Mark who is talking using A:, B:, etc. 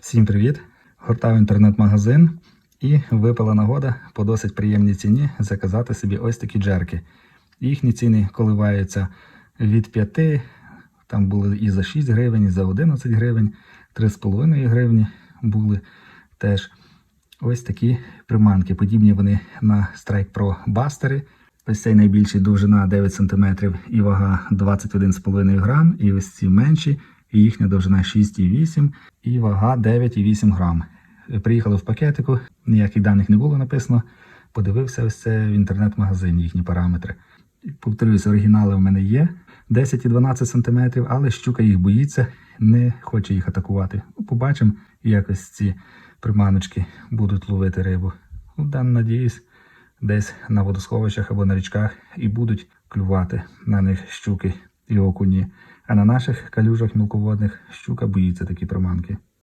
A: Всім привіт! Гортав інтернет-магазин і випала нагода по досить приємній ціні заказати собі ось такі джерки. Їхні ціни коливаються від 5, там були і за 6 гривень, і за 11 гривень, 3,5 гривні були теж. Ось такі приманки. Подібні вони на Strike Pro бастери. Ось цей найбільший довжина 9 см і вага 21,5 грам. І ось ці менші, і їхня довжина 6,8 і вага 9,8 грам. Приїхали в пакетику, ніяких даних не було написано. Подивився ось це в інтернет-магазині їхні параметри. Повторюсь, оригінали в мене є 10 і 12 см, але щука їх боїться, не хоче їх атакувати. Побачимо, як ось ці приманочки будуть ловити рибу. Ну, да, надіюсь, десь на водосховищах або на річках і будуть клювати на них щуки і окуні. А на наших калюжах мілководних щука боїться такі приманки.